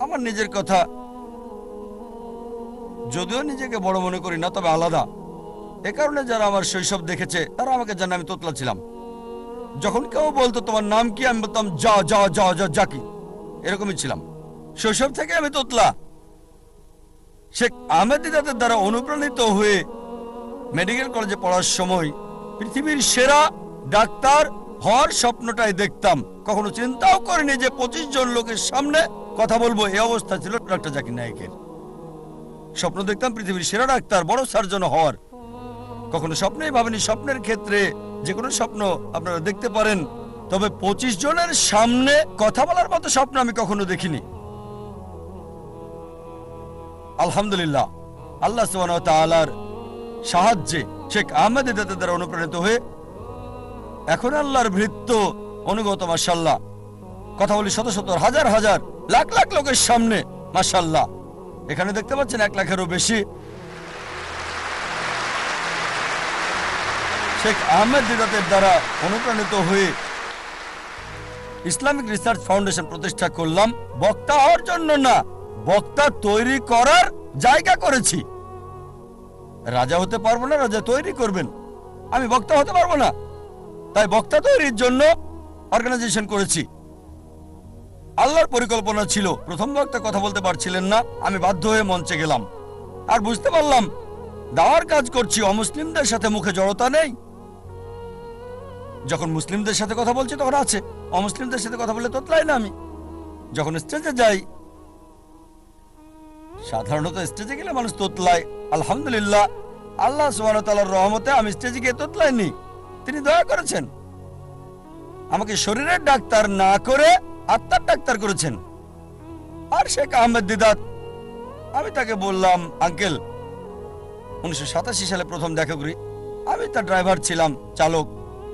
আমার নিজের কথা। যদিও নিজেকে বড় মনে করি না, তবে আলাদা। এ কারণে যারা আমার শৈশব দেখেছে, তারা আমাকে জানে আমি তোতলা ছিলাম। যখন কেউ বলতো, তোমার নাম কি? আমি বলতাম, যা যা যা যা, জাকি। এরকমই ছিলাম। শৈশব থেকে আমি তোতলা। শেখ আহমেদ দিদাতের দ্বারা অনুপ্রাণিত হয়ে মেডিকেল কলেজে পড়ার সময় পৃথিবীর সেরা ডাক্তার হওয়ার স্বপ্নটাই দেখতাম। কখনো চিন্তাও করিনি যে পঁচিশ জন লোকের সামনে কথা বলব, এই অবস্থা ছিল ডক্টর জাকির নায়কের। স্বপ্ন দেখতাম পৃথিবীর সেরা ডাক্তার, বড় সার্জন হওয়ার। কখনো স্বপ্নেই ভাবেনি, স্বপ্নের ক্ষেত্রে যে কোনো স্বপ্ন আপনারা দেখতে পারেন। তবে পঁচিশ জনের সামনে কথা বলার মতো স্বপ্ন আমি কখনো দেখিনি। আলহামদুলিল্লাহ, আল্লাহ সুবহানাহু সাহায্যে শেখ আহমেদ দ্বারা অনুপ্রাণিত হয়ে এখন আল্লাহর ভৃত্য অনুগত মাসাল্লাহ কথা বলি শত শত, হাজার হাজার, লাখ লাখ লোকের সামনে মাসাল্লাহ এখানে দেখতে পাচ্ছেন এক লাখেরও বেশি। শেখ আহমেদ দিদাতের দ্বারা অনুপ্রাণিত হয়ে ইসলামিক রিসার্চ ফাউন্ডেশন প্রতিষ্ঠা করলাম। বক্তা হওয়ার জন্য না, বক্তা তৈরি করার জায়গা করেছি। রাজা হতে পারব না, রাজা তৈরি করবেন। আমি বক্তা হতে পারব না। তাই বক্তা তৈরির জন্য অর্গানাইজেশন করেছি। আল্লাহর পরিকল্পনা ছিল, প্রথম বক্তা কথা বলতে পারছিলেন না, আমি বাধ্য হয়ে মঞ্চে গেলাম। আর বুঝতে পারলাম, দাওয়ার কাজ করছি, অমুসলিমদের সাথে মুখে জড়তা নেই। যখন মুসলিমদের সাথে কথা বলছি, তখন আছে, অমুসলিমদের সাথে কথা বলে তোতলাই না আমি। যখন স্টেজে যাই, সাধারণত স্টেজে গেলে মানুষ তোতলায়। আলহামদুলিল্লাহ, আল্লাহ ওয়া রহমতে আমি স্টেজে গিয়ে তোতলাইনি। তিনি দয়া করেছেন। আমাকে শরীরের ডাক্তার না করে আত্মার ডাক্তার করেছেন। আর শেখ আহমেদ দিদাত আমি তাকে বললাম, আঙ্কেল, উনিশশো সাতাশি সালে প্রথম দেখা করি। আমি তার ড্রাইভার ছিলাম, চালক।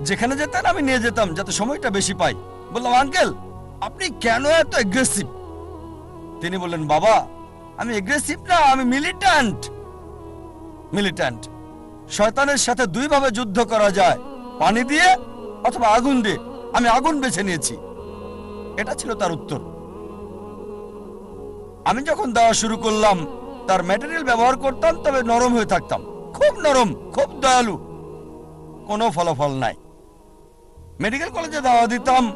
যেখানে যেতেন আমি নিয়ে যেতাম, যাতে সময়টা বেশি পাই। বললাম, আঙ্কেল, আপনি কেন এত এগ্রেসিভ তিনি বললেন, বাবা, আমি এগ্রেসিভ না, আমি মিলিট্যান্ট মিলিট্যান্ট শয়তানের সাথে দুইভাবে যুদ্ধ করা যায়। পানি দিয়ে অথবা আগুন দিয়ে। আমি আগুন বেছে নিয়েছি। এটা ছিল তার উত্তর। আমি যখন দেওয়া শুরু করলাম, তার ম্যাটেরিয়াল ব্যবহার করতাম, তবে নরম হয়ে থাকতাম। খুব নরম, খুব দয়ালু। কোনো ফলাফল নাই। মেডিকেল কলেজে দেওয়া দিতাম,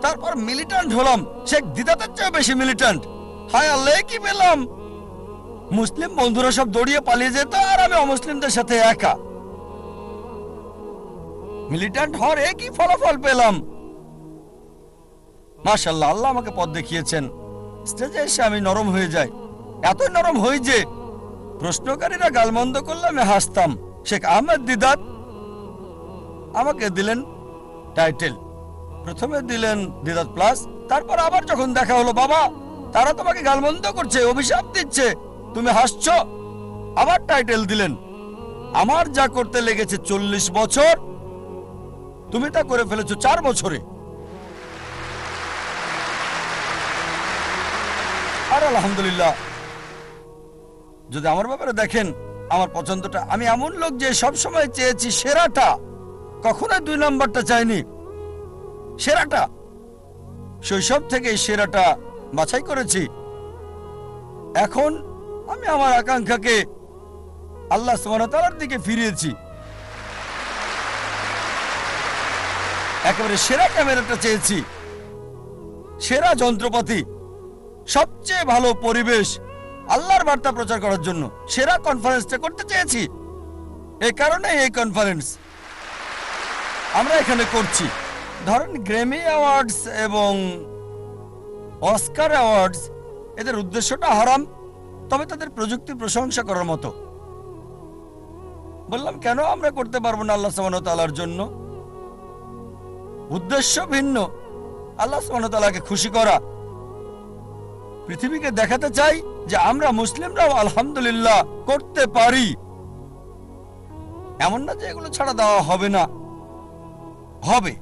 তারপর মিলিট্যান্ট হলাম। শেখ দিদাতের চেয়ে বেশি মিলিট্যান্ট হায় আল্লাহ কি পেলাম? মুসলিম বন্ধুরা সব দৌড়িয়ে পালিয়ে যেত, আর আমি অমুসলিমদের সাথে একা। মিলিট্যান্ট হওয়ার একই ফলাফল পেলাম? মাশাল্লাহ আল্লাহ আমাকে পথ দেখিয়েছেন। স্টেজে এসে আমি নরম হয়ে যাই। এত নরম হই যে প্রশ্নকারীরা গালমন্দ করলে আমি হাসতাম। শেখ আহমেদ দিদাত আমাকে দিলেন টাইটেল প্রথমে দিলেন দিদাত প্লাস তারপর আবার যখন দেখা হলো, বাবা, তারা তোমাকে গালমন্দ করছে, অভিশাপ দিচ্ছে, তুমি হাসছো? আবার টাইটেল দিলেন। আমার যা করতে লেগেছে চল্লিশ বছর, তুমি তা করে ফেলেছো চার বছরে। আর আলহামদুলিল্লাহ। যদি আমার ব্যাপারে দেখেন, আমার পছন্দটা, আমি এমন লোক যে সব সময় চেয়েছি সেরাটা। কখনোই দুই নাম্বারটা চাইনি। সেরাটা। শৈশব থেকে সেরাটা বাছাই করেছি। এখন আমি আমার আকাঙ্ক্ষাকে আল্লাহ সুবহানাহু দিকে ফিরিয়েছি। একেবারে সেরা ক্যামেরাটা চেয়েছি। সেরা যন্ত্রপাতি। সবচেয়ে ভালো পরিবেশ আল্লাহর বার্তা প্রচার করার জন্য সেরা কনফারেন্সটা করতে চেয়েছি। এই কারণে এই কনফারেন্স আমরা এখানে করছি। ধরেন গ্রেমি অ্যাওয়ার্ডস এবং অস্কার অ্যাওয়ার্ডস এদের উদ্দেশ্যটা হারাম, তবে তাদের প্রযুক্তি প্রশংসা করার মতো। বললাম, কেন আমরা করতে পারব না আল্লাহ সামান তালার জন্য? উদ্দেশ্য ভিন্ন। আল্লাহ সামান তালাকে খুশি করা। পৃথিবীকে দেখাতে চাই যে আমরা মুসলিমরাও আলহামদুলিল্লাহ করতে পারি। এমন না যে এগুলো ছাড়া দেওয়া হবে না। হবে।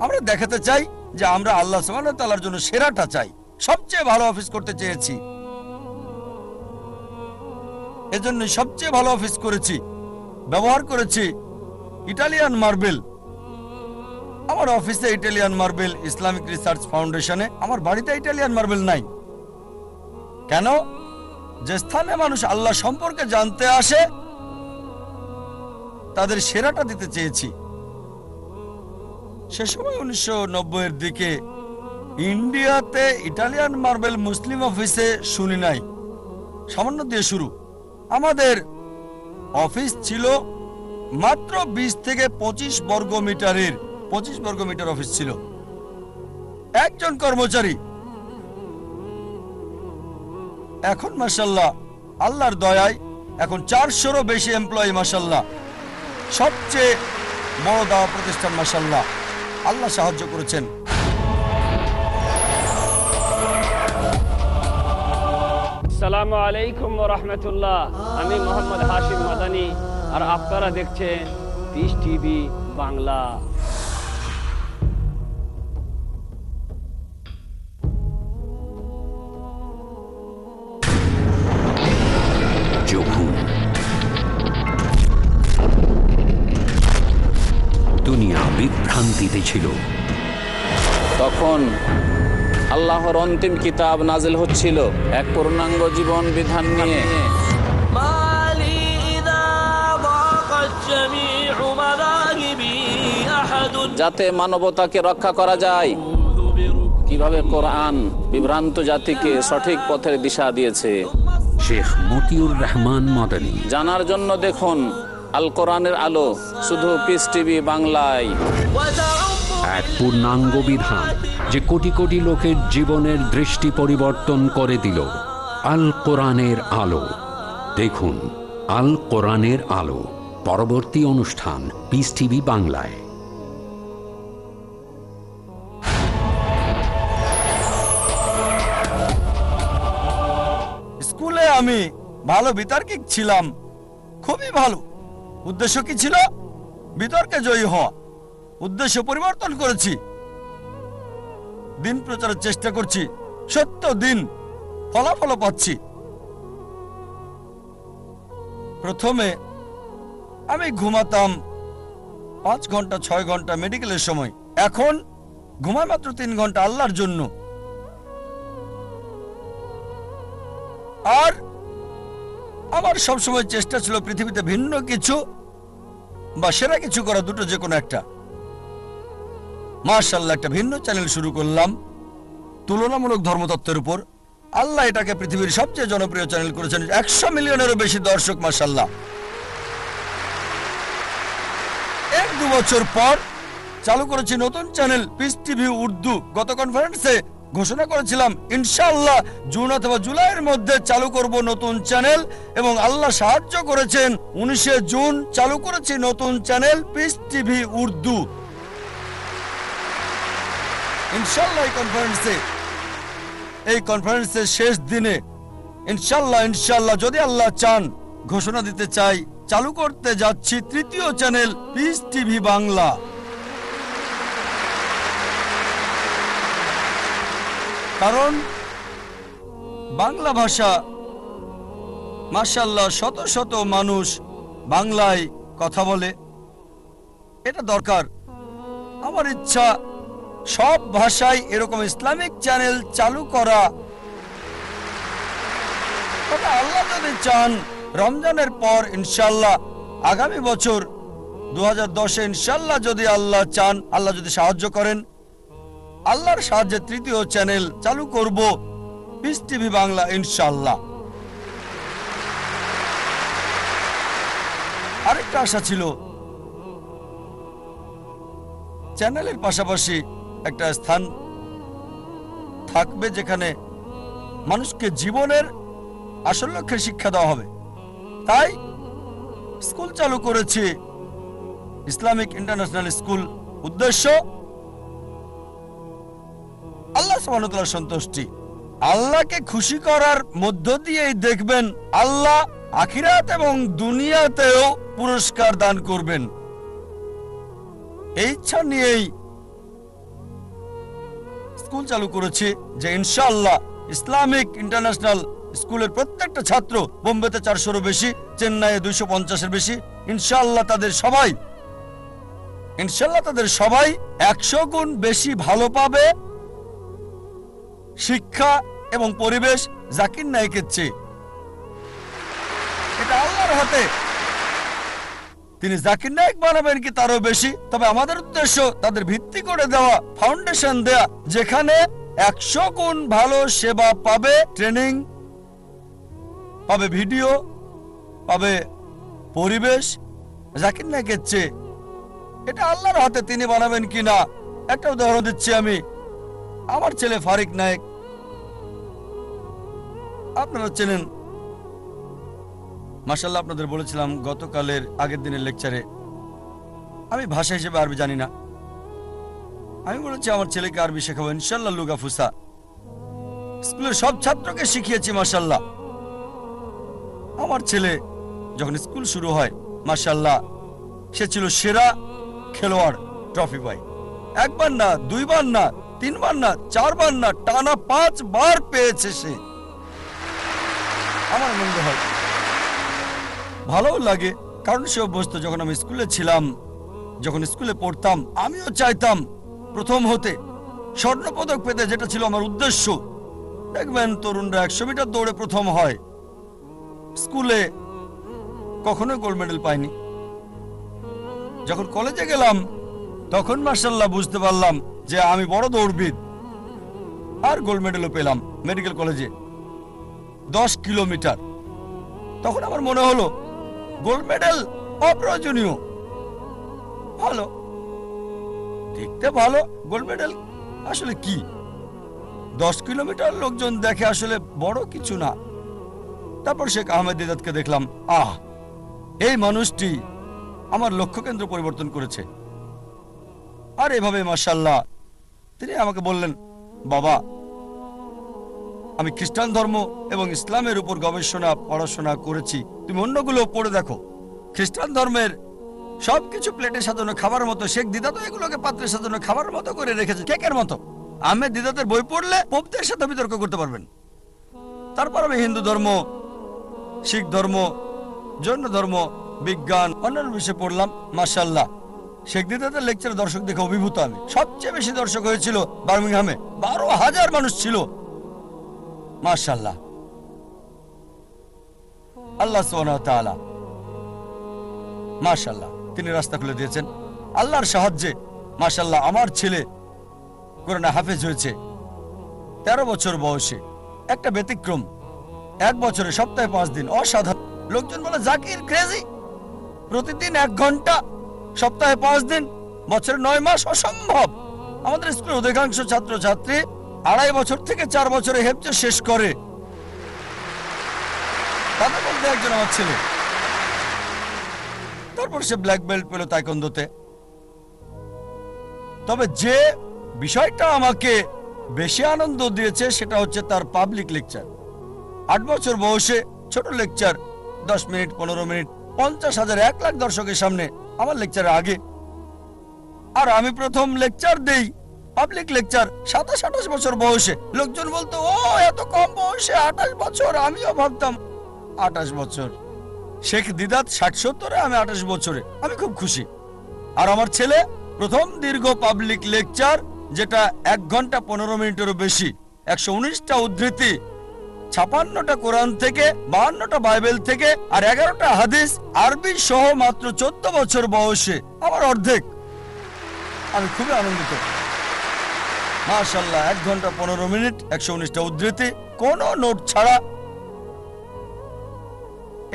আমরা দেখাতে চাই যে আমরা আল্লাহ সুবহানাহু জন্য সেরাটা চাই। সবচেয়ে ভালো অফিস করতে চেয়েছি। এজন্য সবচেয়ে ভালো অফিস করেছি। ব্যবহার করেছি ইটালিয়ান মার্বেল। আমার অফিসে ইটালিয়ান মার্বেল, ইসলামিক রিসার্চ ফাউন্ডেশনে। আমার বাড়িতে ইটালিয়ান মার্বেল নাই। কেন? যে স্থানে মানুষ আল্লাহ সম্পর্কে জানতে আসে, তাদের সেরাটা দিতে চেয়েছি। সে সময় উনিশশো এর দিকে ইন্ডিয়াতে ইটালিয়ান মার্বেল মুসলিম অফিসে শুনি নাই। সামান্য দিয়ে শুরু। আমাদের অফিস ছিল মাত্র বিশ থেকে পঁচিশ বর্গ মিটারের পঁচিশ বর্গ মিটার অফিস ছিল। একজন কর্মচারী এখন মাসাল্লাহ আল্লাহর দয়ায় এখন চারশোরও বেশি এমপ্লয়ি মাসাল্লাহ সবচেয়ে বড় দাওয়া প্রতিষ্ঠান মাসাল্লাহ আল্লাহ সাহায্য করেছেন। আলাইকুম আমি মাদানি, আর আপনারা দেখছেন টিভি বাংলা বিভ্রান্তিতে ছিল। তখন আল্লাহর অন্তিম কিতাব নাজিল হচ্ছিল এক পূর্ণাঙ্গ জীবন বিধান নিয়ে। যাতে মানবতাকে রক্ষা করা যায়। কীভাবে কোরআন বিভ্রান্ত জাতিকে সঠিক পথের দিশা দিয়েছে। শেখ মতিউর রহমান মদানী। জানার জন্য দেখুন আল কোরআনের আলো শুধু পিস টিভি বাংলায়। এক পূর্ণাঙ্গ বিধান যে কোটি কোটি লোকের জীবনের দৃষ্টি পরিবর্তন করে দিল। আল কোরআনের আলো। দেখুন আল কোরআনের আলো। পরবর্তী অনুষ্ঠান পিস টিভি বাংলায়। স্কুলে আমি ভালো বিতার্কিক ছিলাম। খুবই ভালো। উদ্দেশ্য কি ছিল? বিতর্কে জয়ী হওয়া। উদ্দেশ্য পরিবর্তন করেছি। দিন প্রচারের চেষ্টা করছি। সত্য দিন ফলাফল পাচ্ছি। প্রথমে আমি ঘুমাতাম পাঁচ ঘণ্টা, ছয় ঘণ্টা মেডিকেলের সময়। এখন ঘুমায় মাত্র তিন ঘণ্টা আল্লাহর জন্য। আর আমার সবসময় চেষ্টা ছিল পৃথিবীতে ভিন্ন কিছু বা সেরা কিছু করা দুটো, যে কোনো একটা। মার্শাল্লাহ একটা ভিন্ন চ্যানেল শুরু করলাম। তুলনামূলক ধর্মতত্ত্বের উপর। আল্লাহ এটাকে পৃথিবীর সবচেয়ে জনপ্রিয় চ্যানেল করেছেন। একশো মিলিয়নেরও বেশি দর্শক মার্শাল্লাহ এক দু বছর পর চালু করেছি নতুন চ্যানেল পিস টিভি উর্দু গত কনফারেন্সে ঘোষণা করেছিলাম, ইনশাআল্লাহ জুন অথবা জুলাইয়ের মধ্যে চালু করব নতুন চ্যানেল এবং আল্লাহ সাহায্য করেছেন, উনিশে জুন চালু করেছি নতুন চ্যানেল পিস টিভি উর্দু। ইনশাআল্লাহ এই কনফারেন্সে এই কনফারেন্সের শেষ দিনে ইনশাল্লাহ ইনশাল্লাহ যদি আল্লাহ চান, ঘোষণা দিতে চাই, চালু করতে যাচ্ছি তৃতীয় চ্যানেল পিস টিভি বাংলা। কারণ বাংলা ভাষা মাশাল্লাহ শত শত মানুষ বাংলায় কথা বলে। এটা দরকার। আমার ইচ্ছা, সব ভাষায় এরকম ইসলামিক চ্যানেল চালু করা। আল্লাহ যদি চান, রমজানের পর ইনশাল্লাহ আগামী বছর দু হাজার দশে ইনশাল্লাহ যদি আল্লাহ চান, আল্লাহ যদি সাহায্য করেন আল্লাহর সাহায্যে তৃতীয় চ্যানেল চালু করব। পিস টিভি বাংলা ইনশাল্লাহ আরেকটা আশা ছিল, চ্যানেলের পাশাপাশি একটা স্থান থাকবে যেখানে মানুষকে জীবনের আসল লক্ষ্যের শিক্ষা দেওয়া হবে। তাই স্কুল চালু করেছি, ইসলামিক ইন্টারন্যাশনাল স্কুল উদ্দেশ্য আল্লাহ সুবহানাহু সন্তুষ্টি। আল্লাহকে খুশি করার মধ্য দিয়েই দেখবেন আল্লাহ আখিরাত এবং দুনিয়াতেও পুরস্কার দান করবেন। এই ইচ্ছা নিয়েই স্কুল চালু করেছি যে ইনশাআল্লাহ ইসলামিক ইন্টারন্যাশনাল স্কুলের প্রত্যেকটা ছাত্র বোম্বেতে চারশোরও বেশি, চেন্নাইয়ে দুইশো পঞ্চাশের বেশি, ইনশাআল্লাহ তাদের সবাই ইনশাল্লাহ তাদের সবাই একশো গুণ বেশি ভালো পাবে শিক্ষা এবং পরিবেশ জাকির নায়কের চেয়ে। এটা আল্লাহর হাতে। তিনি জাকির নায়ক বানাবেন কি তারও বেশি, তবে আমাদের উদ্দেশ্য তাদের ভিত্তি করে দেওয়া ফাউন্ডেশন দেয়া, যেখানে একশো গুণ ভালো সেবা পাবে ট্রেনিং পাবে ভিডিও পাবে পরিবেশ, জাকির নায়কের চেয়ে। এটা আল্লাহর হাতে তিনি বানাবেন কি না একটা উদাহরণ দিচ্ছি আমি। আমার ছেলে ফারিক নায়ক। আপনারা চেনেন মাসাল্লাহ আপনাদের বলেছিলাম গতকালের আগের দিনের লেকচারে, আমি ভাষা হিসেবে আরবি জানি না। আমি বলেছি আমার ছেলেকে আরবি শেখাবো ইনশাল্লাহ লুগা ফুসা। স্কুলের সব ছাত্রকে শিখিয়েছি মাসাল্লাহ আমার ছেলে যখন স্কুল শুরু হয় মাসাল্লাহ সে ছিল সেরা খেলোয়াড়, ট্রফি পাই একবার না, দুইবার না তিনবার না, চারবার না, টানা পাঁচবার পেয়েছে সে। আমার আনন্দ হয় ভালোও লাগে, কারণ সে অভ্যস্ত। যখন আমি স্কুলে ছিলাম, যখন স্কুলে পড়তাম, আমিও চাইতাম প্রথম হতে স্বর্ণপদক পেতে, যেটা ছিল আমার উদ্দেশ্য। দেখবেন তরুণরা একশো মিটার দৌড়ে প্রথম হয়। স্কুলে কখনোই গোল্ড মেডেল পাইনি। যখন কলেজে গেলাম, তখন মার্শাল্লাহ বুঝতে পারলাম যে আমি বড় দৌড়বিদ। আর গোল্ড মেডেলও পেলাম মেডিকেল কলেজে দশ কিলোমিটার। তখন আমার মনে হলো গোল্ড মেডেল অপ্রয়োজনীয়। ভালো। দেখতে ভালো গোল্ড মেডেল আসলে কি? দশ কিলোমিটার লোকজন দেখে আসলে বড় কিছু না। তারপর শেখ আহমেদ দিদাতকে দেখলাম, আহ, এই মানুষটি আমার লক্ষ্য কেন্দ্র পরিবর্তন করেছে। আর এভাবে মাসাল্লাহ তিনি আমাকে বললেন, বাবা, আমি খ্রিস্টান ধর্ম এবং ইসলামের উপর গবেষণা, পড়াশোনা করেছি। তুমি অন্যগুলো পড়ে দেখো। খ্রিস্টান ধর্মের সবকিছু প্লেটে সাজানো খাবার মতো। শেখ দিদা তো এগুলোকে পাত্রে সাজানো খাবার মতো করে রেখেছে, কেকের মতো। আহমেদ দিদাদের বই পড়লে পোপদের সাথে বিতর্ক করতে পারবেন। তারপর আমি হিন্দু ধর্ম, শিখ ধর্ম, জৈন ধর্ম, বিজ্ঞান, অন্যান্য বিষয়ে পড়লাম মাসাল্লাহ শেখ দিদাতের লেকচারে দর্শক দেখে অভিভূত আমি। সবচেয়ে বেশি দর্শক হয়েছিল বার্মিংহামে। বারো হাজার মানুষ ছিল। মাশাল্লাহ আল্লাহ তাআলা মাশাল্লাহ তিনি রাস্তা খুলে দিয়েছেন। আল্লাহর সাহায্যে মাশাল্লাহ আমার ছেলে কোরআনে হাফেজ হয়েছে তেরো বছর বয়সে। একটা ব্যতিক্রম। এক বছরে সপ্তাহে পাঁচ দিন। অসাধারণ। লোকজন বলে, জাকির ক্রেজি প্রতিদিন এক ঘণ্টা সপ্তাহে পাঁচ দিন, বছরে নয় মাস অসম্ভব। আমাদের স্কুলের অধিকাংশ ছাত্র ছাত্রী আড়াই বছর থেকে চার বছরে হেফজে শেষ করে। তাদের মধ্যে একজন আমার ছেলে। তারপর সে ব্ল্যাক বেল্ট পেল তাইকন্দোতে তবে যে বিষয়টা আমাকে বেশি আনন্দ দিয়েছে সেটা হচ্ছে তার পাবলিক লেকচার আট বছর বয়সে ছোট লেকচার দশ মিনিট, পনেরো মিনিট, পঞ্চাশ হাজার, এক লাখ দর্শকের সামনে আমার লেকচারের আগে। আর আমি প্রথম লেকচার দেই পাবলিক লেকচার সাতাশ, আঠাশ বছর বয়সে। লোকজন বলতো, ও, এত কম বয়সে আঠাশ বছর, আমিও ভাবতাম, আঠাশ বছর। শেখ দিদাত ষাট, সত্তরে, আমি আঠাশ বছরে। আমি খুব খুশি। আর আমার ছেলে, প্রথম দীর্ঘ পাবলিক লেকচার যেটা এক ঘণ্টা পনেরো মিনিটেরও বেশি। একশো উনিশটা উদ্ধৃতি ছাপান্নটা কোরআন থেকে, বাহান্নটা বাইবেল থেকে আর এগারোটা হাদিস আরবি সহ মাত্র চোদ্দ বছর বয়সে। আমার অর্ধেক। আমি খুবই আনন্দিত। মাশাল্লাহ এক ঘণ্টা পনেরো মিনিট, একশো উনিশটা উদ্ধৃতি, কোনো নোট ছাড়া।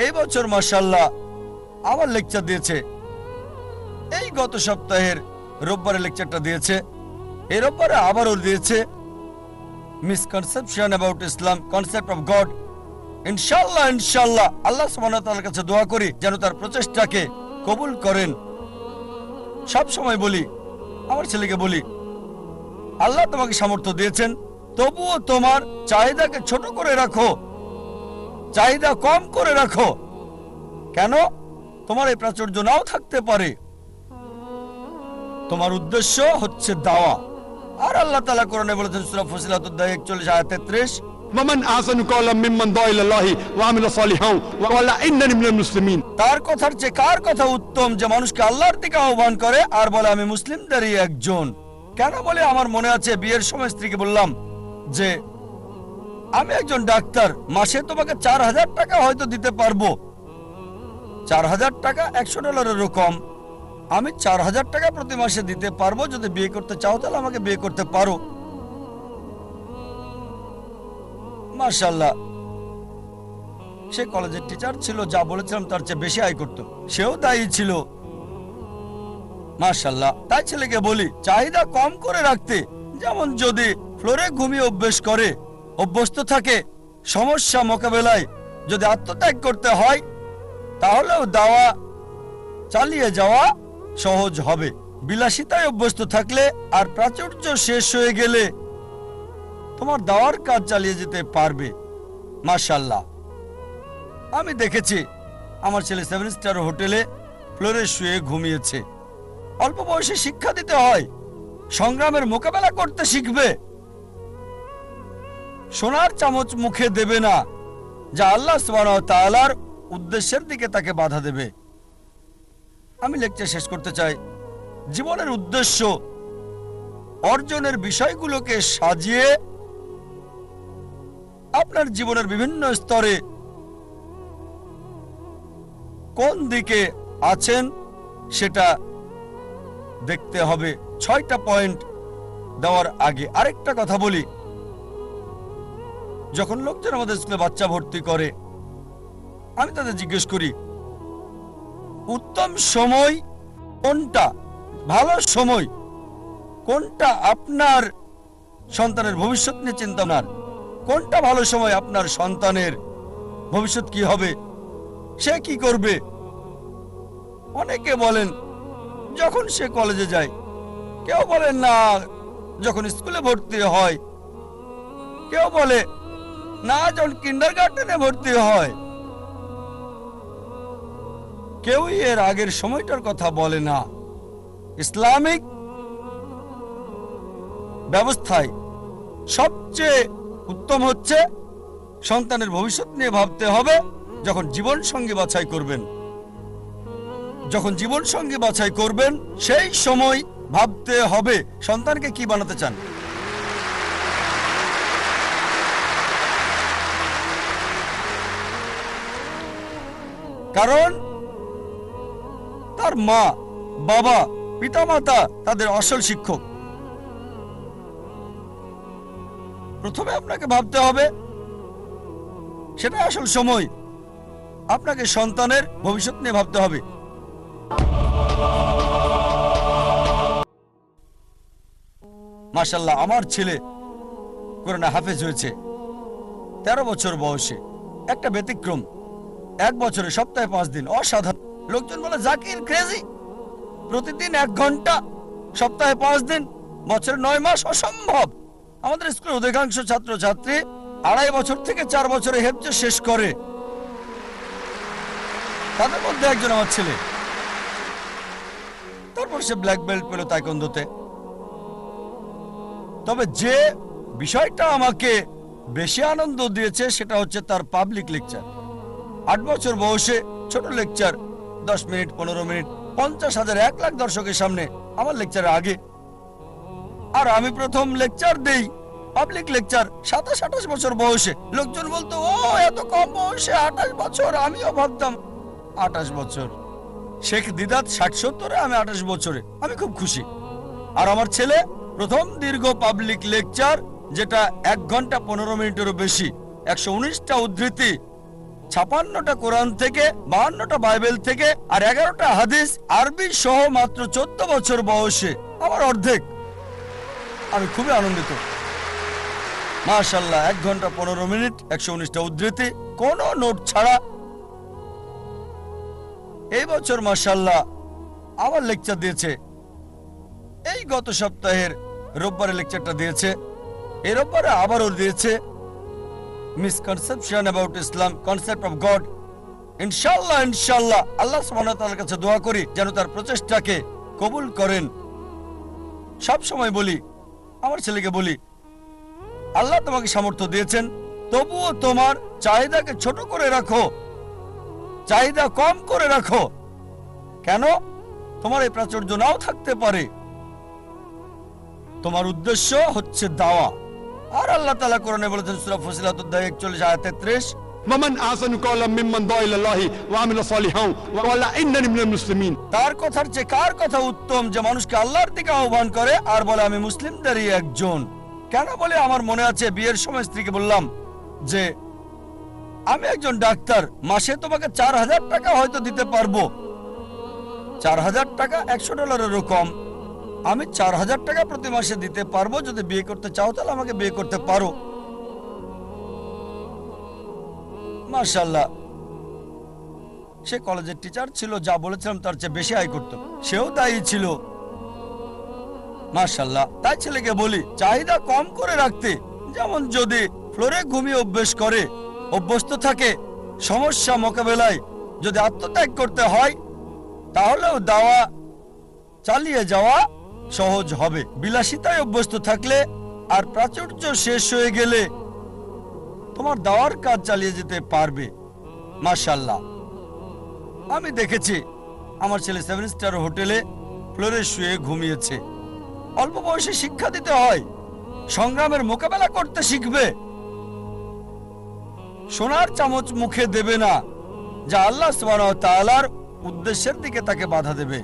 এই বছর মাশাল্লাহ আমার লেকচার দিয়েছে। এই গত সপ্তাহের রোববারে লেকচারটা দিয়েছে। এই রোববারে আবারও দিয়েছে। Misconception about Islam concept of God ইনশাল্লাহ ইনশাল্লাহ আল্লাহ তাআলার কাছে দোয়া করি, যেন তার প্রচেষ্টাকে কবুল করেন। সব সময় বলি, আমার ছেলেকে বলি, আল্লাহ তোমাকে সামর্থ্য দিয়েছেন, তবুও তোমার চাহিদাকে ছোট করে রাখো, চাহিদা কম করে রাখো। কেন? তোমার এই প্রাচুর্য নাও থাকতে পারে। তোমার উদ্দেশ্য হচ্ছে দাওয়া। আর আল্লাহ তালা কোরআনে বলেছেন সূরা ফুসিলাত অধ্যায় 41 আয়াত 33 ومن أحسن قولا ممن دعا إلى الله وعمل صالحا وقال إنني من المسلمين তার কথার চেয়ে কার কথা উত্তম যে মানুষকে আল্লাহর দিকে আহ্বান করে আর বলে আমি মুসলিমদেরই একজন কেন বলে আমার মনে আছে বিয়ের সময় স্ত্রীকে বললাম যে আমি একজন ডাক্তার মাসে তোমাকে চার হাজার টাকা হয়তো দিতে পারবো চার হাজার টাকা একশো ডলারেরও কম আমি চার হাজার টাকা প্রতি মাসে দিতে পারব, যদি বিয়ে করতে চাও তাহলে আমাকে বিয়ে করতে পারো। মার্শাল্লাহ সে কলেজের টিচার ছিল, যা বলেছিলাম তার চেয়ে বেশি আয় করত। সেও দায়ী ছিল। মার্শাল্লাহ তাই ছেলেকে বলি, চাহিদা কম করে রাখতে, যেমন যদি ফ্লোরে ঘুমিয়ে অভ্যেস করে, অভ্যস্ত থাকে, সমস্যা মোকাবেলায় যদি আত্মত্যাগ করতে হয়, তাহলেও দাওয়া চালিয়ে যাওয়া সহজ হবে। বিলাসিতায় অভ্যস্ত থাকলে আর প্রাচুর্য শেষ হয়ে গেলে তোমার দাওয়ার কাজ চালিয়ে যেতে পারবে। মার্শাল্লাহ আমি দেখেছি, আমার ছেলে সেভেন স্টার হোটেলে ফ্লোরে শুয়ে ঘুমিয়েছে। অল্প বয়সে শিক্ষা দিতে হয়, সংগ্রামের মোকাবেলা করতে শিখবে। সোনার চামচ মুখে দেবে না, যা আল্লাহ সুবহানাহু ওয়া তাআলার উদ্দেশ্যের দিকে তাকে বাধা দেবে। আমি লেকচার শেষ করতে চাই। জীবনের উদ্দেশ্য, অর্জনের বিষয়গুলোকে সাজিয়ে আপনার জীবনের বিভিন্ন স্তরে কোন দিকে আছেন সেটা দেখতে হবে। ছয়টা পয়েন্ট দেওয়ার আগে আরেকটা কথা বলি। যখন লোকজন আমাদের স্কুলে বাচ্চা ভর্তি করে, আমি তাদের জিজ্ঞেস করি উত্তম সময় কোনটা? ভালো সময় কোনটা আপনার সন্তানের ভবিষ্যৎ নিয়ে চিন্তা আপনার কোনটা ভালো সময় আপনার সন্তানের ভবিষ্যৎ কি হবে? সে কি করবে? অনেকে বলেন, যখন সে কলেজে যায়, কেউ বলেন না, যখন স্কুলে ভর্তি হয়, কেউ বলে, না, যখন কিন্ডার গার্ডেনে ভর্তি হয়। কেউই এর আগের সময়টার কথা বলে না। ইসলামিক ব্যবস্থায় সবচেয়ে উত্তম হচ্ছে সন্তানের ভবিষ্যৎ নিয়ে ভাবতে হবে, যখন জীবন সঙ্গী বাছাই করবেন। যখন জীবন সঙ্গী বাছাই করবেন, সেই সময় ভাবতে হবে সন্তানকে কি বানাতে চান। কারণ তার মা, বাবা, পিতামাতা তাদের আসল শিক্ষক। প্রথমে আপনাকে ভাবতে হবে সেটা আসল সময়। আপনাকে সন্তানের ভবিষ্যৎ নিয়ে ভাবতে হবে। মাশাল্লাহ আমার ছেলে কোরআনে হাফেজ হয়েছে, তেরো বছর বয়সে। একটা ব্যতিক্রম, এক বছরে সপ্তাহে পাঁচ দিন, অসাধারণ। লোকজন বলে, জাকির ক্রেজি প্রতিদিন এক ঘণ্টা, সপ্তাহে পাঁচ দিন, বছরে নয় মাস অসম্ভব। আমাদের স্কুলের অধিকাংশ ছাত্র ছাত্রী আড়াই বছর থেকে চার বছরে হেফজে শেষ করে। তাদের মধ্যে একজন আমার ছেলে। তারপর সে ব্ল্যাক বেল্ট পেল তাইকন্দোতে তবে যে বিষয়টা আমাকে বেশি আনন্দ দিয়েছে, সেটা হচ্ছে তার পাবলিক লেকচার আট বছর বয়সে ছোট লেকচার দশ মিনিট, পনেরো মিনিট, পঞ্চাশ হাজার, এক লাখ দর্শকের সামনে আমার লেকচারের আগে। আর আমি প্রথম লেকচার দেই পাবলিক লেকচার সাতাশ, আঠাশ বছর বয়সে। লোকজন বলতো, ও, এত কম বয়সে আঠাশ বছর, আমিও ভাবতাম, আঠাশ বছর। শেখ দিদাত ষাট সত্তরে, আমি আঠাশ বছরে। আমি খুব খুশি। আর আমার ছেলে, প্রথম দীর্ঘ পাবলিক লেকচার যেটা এক ঘণ্টা পনেরো মিনিটেরও বেশি, একশো উনিশটা উদ্ধৃতি ছাপান্নটা কোরআন থেকে, বাহান্নটা বাইবেল থেকে আর এগারোটা হাদিস আরবি সহ মাত্র চোদ্দ বছর বয়সে। আমার অর্ধেক। আমি খুবই আনন্দিত। মাশাল্লাহ এক ঘণ্টা পনেরো মিনিট, একশো উনিশটা উদ্ধৃতি। কোনো নোট ছাড়া এই বছর মাশাল্লাহ আবার লেকচার দিয়েছে। এই গত সপ্তাহের রোববারে লেকচারটা দিয়েছে। এই রোববারে আবারও দিয়েছে। Misconception about Islam concept of God ইনশাল্লাহ ইনশাল্লাহ আল্লাহ সুবহানাহু কাছে দোয়া করি, যেন তার প্রচেষ্টাকে কবুল করেন। সব সময় বলি, আমার ছেলেকে বলি, আল্লাহ তোমাকে সামর্থ্য দিয়েছেন, তবুও তোমার চাহিদাকে ছোট করে রাখো, চাহিদা কম করে রাখো। কেন? তোমার এই প্রাচুর্য নাও থাকতে পারে। তোমার উদ্দেশ্য হচ্ছে দাওয়া। আর আল্লাহ তালা কোরআনে বলেছেন সুরা ফসিলাত অধ্যায় একচল্লিশ আয়াত তেত্রিশ ومن أحسن قولا ممن دعا إلى الله وعمل صالحا وقال إنني من المسلمين তার কথার চেয়ে কার কথা উত্তম যে মানুষকে আল্লাহর দিকে আহ্বান করে আর বলে আমি মুসলিমদেরই একজন কেন বলে আমার মনে আছে বিয়ের সময় স্ত্রীকে বললাম যে আমি একজন ডাক্তার মাসে তোমাকে চার হাজার টাকা হয়তো দিতে পারবো চার হাজার টাকা একশো ডলারেরও কম আমি চার হাজার টাকা প্রতি মাসে দিতে পারব, যদি বিয়ে করতে চাও তাহলে আমাকে বিয়ে করতে পারো। মার্শাল্লাহ সে কলেজের টিচার ছিল, যা বলেছিলাম তার চেয়ে বেশি আয় করত। সেও তাই ছিল। মার্শাল্লাহ তাই ছেলেকে বলি, চাহিদা কম করে রাখতে, যেমন যদি ফ্লোরে ঘুমিয়ে অভ্যেস করে, অভ্যস্ত থাকে, সমস্যা মোকাবেলায় যদি আত্মত্যাগ করতে হয়, তাহলেও দাওয়া চালিয়ে যাওয়া সহজ হবে। বিলাসিতায় অভ্যস্ত থাকলে আর প্রাচুর্য শেষ হয়ে গেলে তোমার দাওয়ার কাজ চালিয়ে যেতে পারবে। মার্শাল্লাহ আমি দেখেছি, আমার ছেলে সেভেন স্টার হোটেলে ফ্লোরে শুয়ে ঘুমিয়েছে। অল্প বয়সে শিক্ষা দিতে হয়, সংগ্রামের মোকাবেলা করতে শিখবে। সোনার চামচ মুখে দেবে না, যা আল্লাহ ওয়া উদ্দেশ্যের দিকে তাকে বাধা দেবে।